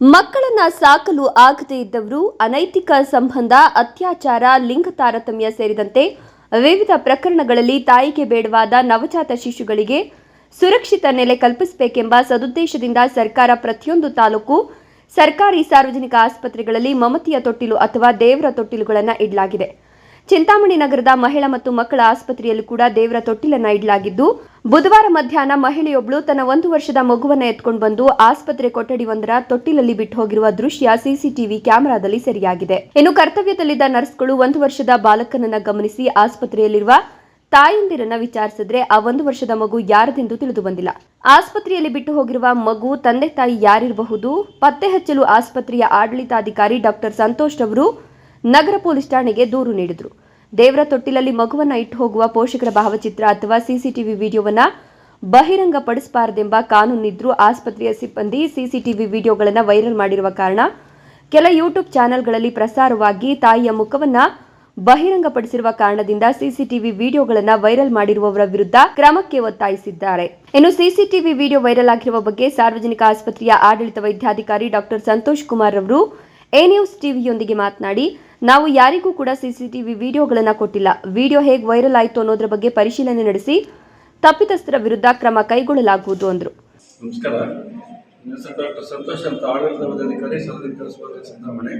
ಮಗುವನ್ನ ಸಾಕಲು ಆಗದೇ ಇದ್ದವರು ಅನೈತಿಕ ಸಂಬಂಧ, ಅತ್ಯಾಚಾರ, ಲಿಂಗ ತಾರತಮ್ಯ ಸೇರಿದಂತೆ ವಿವಿಧ ಪ್ರಕರಣಗಳಲ್ಲಿ ತಾಯಿಗೆ ಬೇಡವಾದ ನವಜಾತ ಶಿಶುಗಳಿಗೆ ಸುರಕ್ಷಿತ ನೆಲೆ ಕಲ್ಪಿಸಬೇಕೆಂಬ ಸದುದ್ದೇಶದಿಂದ ಸರ್ಕಾರ ಪ್ರತಿಯೊಂದು ತಾಲೂಕು ಸರ್ಕಾರಿ ಸಾರ್ವಜನಿಕ ಆಸ್ಪತ್ರೆಗಳಲ್ಲಿ ಮಮತಿಯ ತೊಟ್ಟಿಲು ಅಥವಾ ದೇವರ ತೊಟ್ಟಿಲುಗಳನ್ನು ಇಡಲಾಗಿದೆ. ಚಿಂತಾಮಣಿ ನಗರದ ಮಹಿಳಾ ಮತ್ತು ಮಕ್ಕಳ ಆಸ್ಪತ್ರೆಯಲ್ಲಿ ಕೂಡ ದೇವರ ತೊಟ್ಟಿಲನ್ನ ಇಡಲಾಗಿದ್ದು, ಬುಧವಾರ ಮಧ್ಯಾಹ್ನ ಮಹಿಳೆಯೊಬ್ಬಳು ತನ್ನ ಒಂದು ವರ್ಷದ ಮಗುವನ್ನ ಎತ್ಕೊಂಡು ಬಂದು ಆಸ್ಪತ್ರೆ ಕೊಠಡಿಯೊಂದರ ತೊಟ್ಟಿಲಲ್ಲಿ ಬಿಟ್ಟು ಹೋಗಿರುವ ದೃಶ್ಯ ಸಿಸಿಟಿವಿ ಕ್ಯಾಮೆರಾದಲ್ಲಿ ಸೆರೆಯಾಗಿದೆ. ಇನ್ನು ಕರ್ತವ್ಯದಲ್ಲಿದ್ದ ನರ್ಸ್ಗಳು ಒಂದು ವರ್ಷದ ಬಾಲಕನನ್ನ ಗಮನಿಸಿ ಆಸ್ಪತ್ರೆಯಲ್ಲಿರುವ ತಾಯಂದಿರನ್ನ ವಿಚಾರಿಸಿದ್ರೆ ಆ ಒಂದು ವರ್ಷದ ಮಗು ಯಾರದೆಂದು ತಿಳಿದು ಬಂದಿಲ್ಲ ಆಸ್ಪತ್ರೆಯಲ್ಲಿ ಬಿಟ್ಟು ಹೋಗಿರುವ ಮಗು ತಂದೆ ತಾಯಿ ಯಾರಿರಬಹುದು? ಪತ್ತೆ ಹಚ್ಚಲು ಆಸ್ಪತ್ರೆಯ ಆಡಳಿತಾಧಿಕಾರಿ ಡಾಕ್ಟರ್ ಸಂತೋಷ್ ಅವರು ನಗರ ಪೊಲೀಸ್ ಠಾಣೆಗೆ ದೂರು ನೀಡಿದರು. ದೇವರ ತೊಟ್ಟಿಲಲ್ಲಿ ಮಗುವನ್ನ ಇಟ್ಟು ಹೋಗುವ ಪೋಷಕರ ಭಾವಚಿತ್ರ ಅಥವಾ ಸಿಸಿಟಿವಿ ವಿಡಿಯೋವನ್ನ ಬಹಿರಂಗಪಡಿಸಬಾರದೆಂಬ ಕಾನೂನಿದ್ರೂ ಆಸ್ಪತ್ರೆಯ ಸಿಬ್ಬಂದಿ. ಸಿಸಿಟಿವಿ ವಿಡಿಯೋಗಳನ್ನು ವೈರಲ್ ಮಾಡಿರುವ ಕಾರಣ ಕೆಲ ಯೂಟ್ಯೂಬ್ ಚಾನೆಲ್ಗಳಲ್ಲಿ ಪ್ರಸಾರವಾಗಿ ತಾಯಿಯ ಮುಖವನ್ನ ಬಹಿರಂಗಪಡಿಸಿರುವ ಕಾರಣದಿಂದ ಸಿಸಿಟಿವಿ ವಿಡಿಯೋಗಳನ್ನು ವೈರಲ್ ಮಾಡಿರುವವರ ವಿರುದ್ಧ ಕ್ರಮಕ್ಕೆ ಒತ್ತಾಯಿಸಿದ್ದಾರೆ. ಇನ್ನು ಸಿಸಿಟಿವಿ ವಿಡಿಯೋ ವೈರಲ್ ಆಗಿರುವ ಬಗ್ಗೆ ಸಾರ್ವಜನಿಕ ಆಸ್ಪತ್ರೆಯ ಆಡಳಿತ ವೈದ್ಯಾಧಿಕಾರಿ ಡಾಕ್ಟರ್ ಸಂತೋಷ್ ಕುಮಾರ್ ಅವರು ಎ ನ್ಯೂಸ್ ಟಿವಿಯೊಂದಿಗೆ ಮಾತನಾಡಿ ನಾವು ಯಾರಿಗೂ ಕೂಡ ಸಿಸಿಟಿವಿ ವಿಡಿಯೋಗಳನ್ನು ಕೊಟ್ಟಿಲ್ಲ. ವಿಡಿಯೋ ಹೇಗೆ ವೈರಲ್ ಆಯಿತು ಅನ್ನೋದ್ರ ಬಗ್ಗೆ ಪರಿಶೀಲನೆ ನಡೆಸಿ ತಪ್ಪಿತಸ್ಥರ ವಿರುದ್ಧ ಕ್ರಮ ಕೈಗೊಳ್ಳಲಾಗುವುದು ಅಂದರು. ನಮಸ್ಕಾರ. ಡಾಕ್ಟರ್ ಸಂತೋಷ್ ಅಂತ ಆಡಳಿತ ಅಧಿಕಾರಿ ಸಲಹೆ ಚಿಂತಾಮಣಿ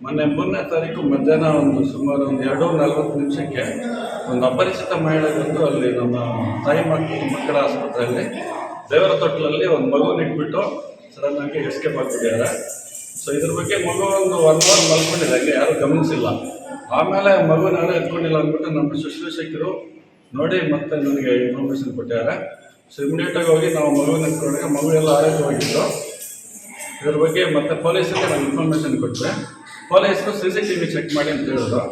ಮೊನ್ನೆ ಮೂರನೇ ತಾರೀಕು ಮಧ್ಯಾಹ್ನ ಒಂದು ಸುಮಾರು ಒಂದು ಎರಡು ನಲವತ್ತು ನಿಮಿಷಕ್ಕೆ ಒಂದು ಅಪರಿಚಿತ ಮಹಿಳೆ ಬಂದು ಅಲ್ಲಿ ನಮ್ಮ ತಾಯಿ ಮಕ್ಕಳು ಮಕ್ಕಳ ಆಸ್ಪತ್ರೆಯಲ್ಲಿ ದೇವರ ತೊಟ್ಟಲಲ್ಲಿ ಒಂದು ಮಗುವನ್ನು ಇಟ್ಬಿಟ್ಟು ಸಡನ್ನಾಗಿ ಎಸ್ಕೇಪ್ ಆಗಿಬಿಟ್ಟಿದ್ದಾರೆ ಸೊ ಇದ್ರ ಬಗ್ಗೆ ಮಗು ಒಂದು ಒನ್ ಅವರ್ ಮಲ್ಕೊಂಡಿದೆ, ಹಂಗೆ ಯಾರೂ ಗಮನಿಸಿಲ್ಲ. ಆಮೇಲೆ ಮಗು ನಾನು ಎತ್ಕೊಂಡಿಲ್ಲ ಅಂದ್ಬಿಟ್ಟು ನಮ್ಮ ಶುಶ್ರೂಷಕರು ನೋಡಿ ಮತ್ತೆ ನನಗೆ ಇನ್ಫಾರ್ಮೇಷನ್ ಕೊಟ್ಟಿದ್ದಾರೆ. ಸೊ ಇಮಿಡಿಯೇಟಾಗಿ ಹೋಗಿ ನಾವು ಮಗುವಿನ ಎತ್ಕೊಂಡಾಗ ಮಗು ಎಲ್ಲ ಆರೋಗ್ಯವಾಗಿತ್ತು. ಇದ್ರ ಬಗ್ಗೆ ಮತ್ತೆ ಪೊಲೀಸರಿಗೆ ನಾನು ಇನ್ಫಾರ್ಮೇಷನ್ ಕೊಟ್ಟರೆ. ಪೊಲೀಸರು C C T V check ಮಾಡಿ ಅಂತ ಹೇಳಿದ್ರು.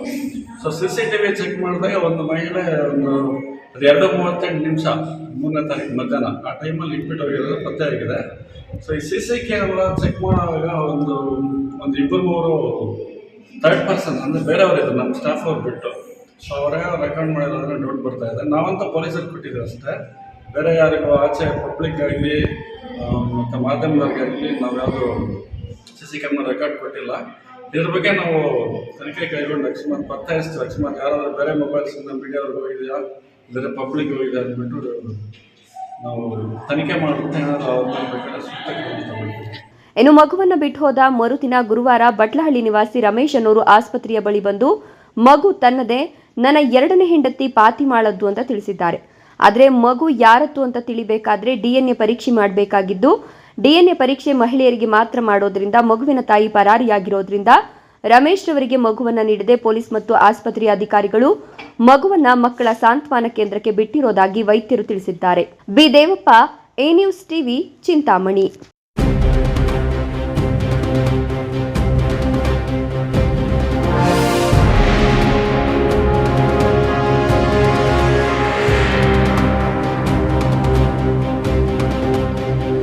So C C T V check ಮಾಡಿದಾಗ ಒಂದು ಮಹಿಳೆ ಒಂದು ಅದು ಎರಡು ಮೂವತ್ತೆಂಟು ನಿಮಿಷ, ಮೂರನೇ ತಾರೀಕು ಮಧ್ಯಾಹ್ನ. ಆ ಟೈಮಲ್ಲಿ ಇಟ್ಬಿಟ್ಟು ಹೋಗಿರೋದು ಪತ್ತೆ ಆಗಿದೆ. ಸೊ ಈ ಸಿ ಸಿ ಕ್ಯಾಮ್ರಾ ಚೆಕ್ ಮಾಡುವಾಗ ಒಂದು ಒಂದು ಇಬ್ಬರು ಮೂರು ಥರ್ಡ್ ಪರ್ಸನ್ ಅಂದರೆ ಬೇರೆಯವರಿದ್ರು ನಮ್ಮ ಸ್ಟಾಫ್ ಅವ್ರು ಬಿಟ್ಟು. ಸೊ ಅವರೇ ರೆಕಾರ್ಡ್ ಮಾಡಿರೋದ್ರೆ ಡೌಟ್ ಬರ್ತಾ ಇದೆ. ನಾವಂತ ಪೊಲೀಸರಿಗೆ ಕೊಟ್ಟಿದ್ದೀವಿ ಅಷ್ಟೇ. ಬೇರೆ ಯಾರಿಗೂ ಆಚೆ ಪಬ್ಲಿಕ್ ಆಗಲಿ ಮತ್ತು ಮಾಧ್ಯಮದವ್ರಿಗಾಗಲಿ ನಾವು ಯಾವುದು ಸಿ ಸಿ ಕ್ಯಾಮ್ರಾ ರೆಕಾರ್ಡ್ ಕೊಟ್ಟಿಲ್ಲ. ಇದ್ರ ಬಗ್ಗೆ ನಾವು ತನಿಖೆ ಕೈಗೊಂಡು, ಅಕಸ್ಮಾತ್ ಪತ್ತೆ ಹಚ್ಚಿ ಅಕಸ್ಮಾತ್ ಯಾರಾದರೂ ಬೇರೆ ಮೊಬೈಲ್ಸ್ ಮೊಬೈಲ್ಸಿಂದ ಮೀಡಿಯಾವ್ರಿಗೆ ಹೋಗಿದೆಯಾ? ಬೇರೆ ಪಬ್ಲಿಕ್ ಹೋಗಿದೆ ಅಂದ್ಬಿಟ್ಟು ನಾವು ತನಿಖೆ ಮಾಡುತ್ತೆ ಇನ್ನು ಮಗುವನ್ನ ಬಿಟ್ಟು ಹೋದ ಮರುದಿನ ಗುರುವಾರ ಬಟ್ಲಹಳ್ಳಿ ನಿವಾಸಿ ರಮೇಶ್ ಅನ್ನೋರು ಆಸ್ಪತ್ರೆಯ ಬಳಿ ಬಂದು, ಮಗು ತನ್ನದೇ, ನನ್ನ ಎರಡನೇ ಹೆಂಡತಿ ಪಾತಿ ಮಾಡದ್ದು ಅಂತ ತಿಳಿಸಿದ್ದಾರೆ. ಆದರೆ ಮಗು ಯಾರದ್ದು ಅಂತ ತಿಳಿಬೇಕಾದ್ರೆ ಡಿಎನ್ಎ ಪರೀಕ್ಷೆ ಮಾಡಬೇಕಾಗಿದ್ದು, ಡಿಎನ್ಎ ಪರೀಕ್ಷೆ ಮಹಿಳೆಯರಿಗೆ ಮಾತ್ರ ಮಾಡೋದ್ರಿಂದ, ಮಗುವಿನ ತಾಯಿ ಪರಾರಿಯಾಗಿರೋದ್ರಿಂದ ರಮೇಶ್ ರವರಿಗೆ ಮಗುವನ್ನ ನೀಡದೆ ಪೊಲೀಸ್ ಮತ್ತು ಆಸ್ಪತ್ರೆಯ ಅಧಿಕಾರಿಗಳು ಮಗುವನ್ನ ಮಕ್ಕಳ ಸಾಂತ್ವನ ಕೇಂದ್ರಕ್ಕೆ ಬಿಟ್ಟಿರೋದಾಗಿ ವೈದ್ಯರು ತಿಳಿಸಿದ್ದಾರೆ. B. Devappa, A. News TV, Chintamani.